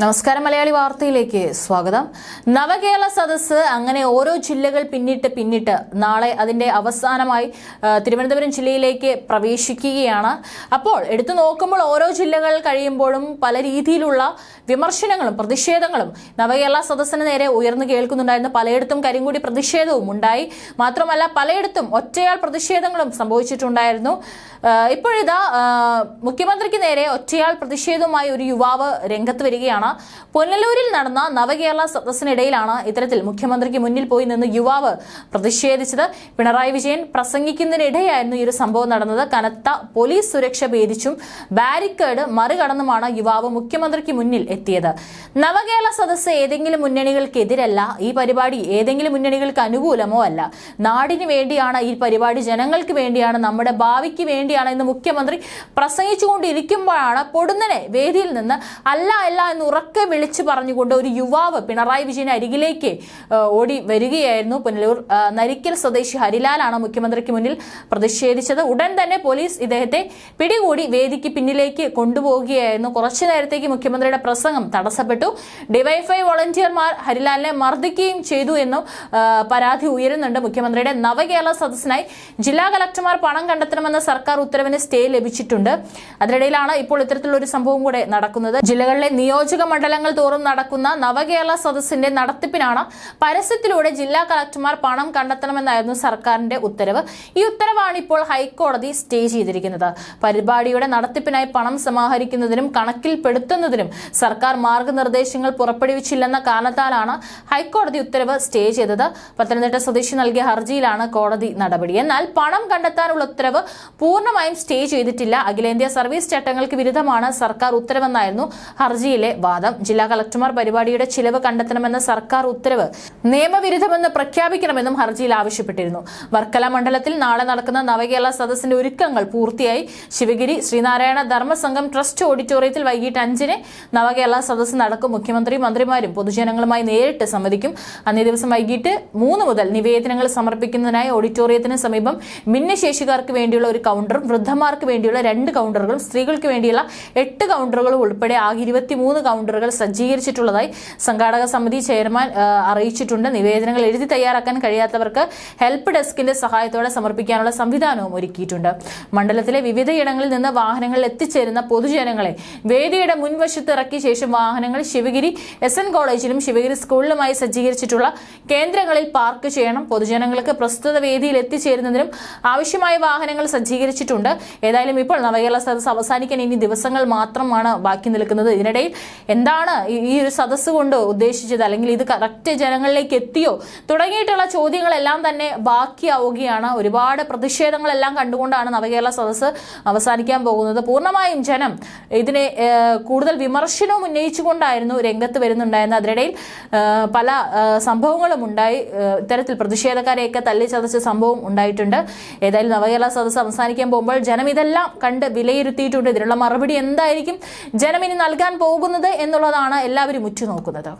നമസ്കാരം മലയാളി വാർത്തയിലേക്ക് സ്വാഗതം. നവകേരള സദസ്സ് അങ്ങനെ ഓരോ ജില്ലകൾ പിന്നിട്ട് പിന്നിട്ട് നാളെ അതിന്റെ അവസാനമായി തിരുവനന്തപുരം ജില്ലയിലേക്ക് പ്രവേശിക്കുകയാണ്. അപ്പോൾ എടുത്തു നോക്കുമ്പോൾ ഓരോ ജില്ലകൾ കഴിയുമ്പോഴും പല രീതിയിലുള്ള വിമർശനങ്ങളും പ്രതിഷേധങ്ങളും നവകേരള സദസ്സിന് നേരെ ഉയർന്നു കേൾക്കുന്നുണ്ടായിരുന്നു. പലയിടത്തും കരിങ്കൂടി പ്രതിഷേധവും ഉണ്ടായി. മാത്രമല്ല പലയിടത്തും ഒറ്റയാൾ പ്രതിഷേധങ്ങളും സംഭവിച്ചിട്ടുണ്ടായിരുന്നു. ഇപ്പോഴിതാ മുഖ്യമന്ത്രിക്ക് നേരെ ഒറ്റയാൾ പ്രതിഷേധവുമായി ഒരു യുവാവ് രംഗത്ത് വരികയാണ്. പുനലൂരിൽ നടന്ന നവകേരള സദസ്സിനിടയിലാണ് ഇത്തരത്തിൽ മുഖ്യമന്ത്രിക്ക് മുന്നിൽ പോയി നിന്ന് യുവാവ് പ്രതിഷേധിച്ചത്. പിണറായി വിജയൻ പ്രസംഗിക്കുന്നതിനിടെയായിരുന്നു ഈ ഒരു സംഭവം നടന്നത്. കനത്ത പോലീസ് സുരക്ഷ ഭേദിച്ചും ബാരിക്കേഡ് മറികടന്നുമാണ് യുവാവ് മുഖ്യമന്ത്രിക്ക് മുന്നിൽ എത്തിയത്. നവകേരള സദസ്സ് ഏതെങ്കിലും മുന്നണികൾക്കെതിരല്ല ഈ പരിപാടി ഏതെങ്കിലും മുന്നണികൾക്ക് അനുകൂലമോ അല്ല. നാടിന് വേണ്ടിയാണ് ഈ പരിപാടി ജനങ്ങൾക്ക് വേണ്ടിയാണ് നമ്മുടെ ഭാവിക്ക് വേണ്ടിയാണ് എന്ന് മുഖ്യമന്ത്രി പ്രസംഗിച്ചുകൊണ്ടിരിക്കുമ്പോഴാണ് പൊടുന്നനെ വേദിയിൽ നിന്ന് അല്ല അല്ല എന്ന് ഉറക്കെ വിളിച്ചു പറഞ്ഞുകൊണ്ട് ഒരു യുവാവ് പിണറായി വിജയൻ അരികിലേക്ക് ഓടി വരികയായിരുന്നു പുനലൂർ നരിക്കൽ സ്വദേശി ഹരിലാലാണ് മുഖ്യമന്ത്രിക്ക് മുന്നിൽ പ്രതിഷേധിച്ചത്. ഉടൻ തന്നെ പോലീസ് ഇദ്ദേഹത്തെ പിടികൂടി വേദിക്ക് പിന്നിലേക്ക് കൊണ്ടുപോവുകയായിരുന്നു. കുറച്ചു നേരത്തേക്ക് മുഖ്യമന്ത്രിയുടെ പ്രസംഗം തടസ്സപ്പെട്ടു. ഡിവൈഫൈ വോളണ്ടിയർമാർ ഹരിലാലിനെ മർദ്ദിക്കുകയും ചെയ്തു എന്നും പരാതി ഉയരുന്നുണ്ട്. മുഖ്യമന്ത്രിയുടെ നവകേരള സദസ്സിനായി ജില്ലാ കലക്ടർമാർ പണം കണ്ടെത്തണമെന്ന സർക്കാർ ഉത്തരവിന് സ്റ്റേ ലഭിച്ചിട്ടുണ്ട്. അതിനിടയിലാണ് ഇപ്പോൾ ഇത്തരത്തിലുള്ള ഒരു സംഭവം കൂടെ നടക്കുന്നത്. ജില്ലകളിലെ നിയോജക മണ്ഡലങ്ങൾ തോറും നടക്കുന്ന നവകേരള സദസ്സിന്റെ നടത്തിപ്പിനാണ് പരസ്യത്തിലൂടെ ജില്ലാ കളക്ടർമാർ പണം കണ്ടെത്തണമെന്നായിരുന്നു സർക്കാരിന്റെ ഉത്തരവ്. ഈ ഉത്തരവാണ് ഇപ്പോൾ ഹൈക്കോടതി സ്റ്റേ ചെയ്തിരിക്കുന്നത്. പരിപാടിയുടെ നടത്തിപ്പിനായി പണം സമാഹരിക്കുന്നതിനും കണക്കിൽപ്പെടുത്തുന്നതിനും സർക്കാർ മാർഗനിർദ്ദേശങ്ങൾ പുറപ്പെടുവിച്ചില്ലെന്ന കാരണത്താലാണ് ഹൈക്കോടതി ഉത്തരവ് സ്റ്റേ ചെയ്തത്. പത്തനംതിട്ട സ്വദേശി നൽകിയ ഹർജിയിലാണ് കോടതി നടപടി. എന്നാൽ പണം കണ്ടെത്താനുള്ള ഉത്തരവ് പൂർണമായും സ്റ്റേ ചെയ്തിട്ടില്ല. അഖിലേന്ത്യാ സർവീസ് ചട്ടങ്ങൾക്ക് വിരുദ്ധമാണ് സർക്കാർ ഉത്തരവെന്നായിരുന്നു ഹർജിയിലെ വാദം. ജില്ലാ കളക്ടർമാർ പരിപാടിയുടെ ചിലവ് കണ്ടെത്തണമെന്ന സർക്കാർ ഉത്തരവ് നിയമവിരുദ്ധമെന്ന് പ്രഖ്യാപിക്കണമെന്നും ഹർജിയിൽ ആവശ്യപ്പെട്ടിരുന്നു. വർക്കല മണ്ഡലത്തിൽ നാളെ നടക്കുന്ന നവകേരള സദസ്സിന്റെ ഒരുക്കങ്ങൾ പൂർത്തിയായി. ശിവഗിരി ശ്രീനാരായണ ധർമ്മസംഘം ട്രസ്റ്റ് ഓഡിറ്റോറിയത്തിൽ വൈകിട്ട് അഞ്ചിന് നവകേരള സദസ്സ് നടക്കും. മുഖ്യമന്ത്രി മന്ത്രിമാരും പൊതുജനങ്ങളുമായി നേരിട്ട് സംവദിക്കും. അന്നേ ദിവസം വൈകിട്ട് മൂന്ന് മുതൽ നിവേദനങ്ങൾ സമർപ്പിക്കുന്നതിനായി ഓഡിറ്റോറിയത്തിന് സമീപം ഭിന്നശേഷിക്കാർക്ക് വേണ്ടിയുള്ള ഒരു കൗണ്ടറും വൃദ്ധമാർക്ക് വേണ്ടിയുള്ള രണ്ട് കൗണ്ടറുകളും സ്ത്രീകൾക്ക് വേണ്ടിയുള്ള എട്ട് കൗണ്ടറുകളും ഉൾപ്പെടെ ആകെ ഇരുപത്തിമൂന്ന് കൗണ്ടറുകൾ സജ്ജീകരിച്ചിട്ടുള്ളതായി സംഘാടക സമിതി ചെയർമാൻ അറിയിച്ചിട്ടുണ്ട്. നിവേദനങ്ങൾ എഴുതി തയ്യാറാക്കാൻ കഴിയാത്തവർക്ക് ഹെൽപ്പ് ഡെസ്കിന്റെ സഹായത്തോടെ സമർപ്പിക്കാനുള്ള സംവിധാനവും ഒരുക്കിയിട്ടുണ്ട്. മണ്ഡലത്തിലെ വിവിധയിടങ്ങളിൽ നിന്ന് വാഹനങ്ങളിൽ എത്തിച്ചേരുന്ന പൊതുജനങ്ങളെ വേദിയുടെ മുൻവശത്ത് ഇറക്കിയ ശേഷം വാഹനങ്ങൾ ശിവഗിരി എസ് എൻ കോളേജിലും ശിവഗിരി സ്കൂളിലുമായി സജ്ജീകരിച്ചിട്ടുള്ള കേന്ദ്രങ്ങളിൽ പാർക്ക് ചെയ്യണം. പൊതുജനങ്ങൾക്ക് പ്രസ്തുത വേദിയിൽ എത്തിച്ചേരുന്നതിനും ആവശ്യമായ വാഹനങ്ങൾ സജ്ജീകരിച്ചിട്ടുണ്ട്. ഏതായാലും ഇപ്പോൾ നവകേരള സദസ് അവസാനിക്കാൻ ഇനി ദിവസങ്ങൾ മാത്രമാണ് ബാക്കി നിൽക്കുന്നത്. ഇതിനിടയിൽ എന്താണ് ഈ- ഒരു സദസ്സ് കൊണ്ട് ഉദ്ദേശിച്ചത്? അല്ലെങ്കിൽ ഇത് കറക്റ്റ് ജനങ്ങളിലേക്ക് എത്തിയോ? തുടങ്ങിയിട്ടുള്ള ചോദ്യങ്ങളെല്ലാം തന്നെ ബാക്കിയാവുകയാണ്. ഒരുപാട് പ്രതിഷേധങ്ങളെല്ലാം കണ്ടുകൊണ്ടാണ് നവകേരള സദസ്സ് അവസാനിക്കാൻ പോകുന്നത്. പൂർണമായും ജനം ഇതിനെ കൂടുതൽ വിമർശനവും ഉന്നയിച്ചുകൊണ്ടായിരുന്നു രംഗത്ത് വരുന്നുണ്ടായിരുന്നത്. അതിനിടയിൽ പല സംഭവങ്ങളും ഉണ്ടായി. ഇത്തരത്തിൽ പ്രതിഷേധക്കാരെയൊക്കെ തല്ലി ചതച്ച സംഭവം ഉണ്ടായിട്ടുണ്ട്. ഏതായാലും നവകേരള സദസ്സ് അവസാനിക്കാൻ പോകുമ്പോൾ ജനം ഇതെല്ലാം കണ്ട് വിലയിരുത്തിയിട്ടുണ്ട്. ഇതിനുള്ള മറുപടി എന്തായിരിക്കും? ജനം ഇനി നൽകാൻ പോകുന്നത് എന്നുള്ളതാണ് എല്ലാവരും ഉറ്റുനോക്കുന്നത്.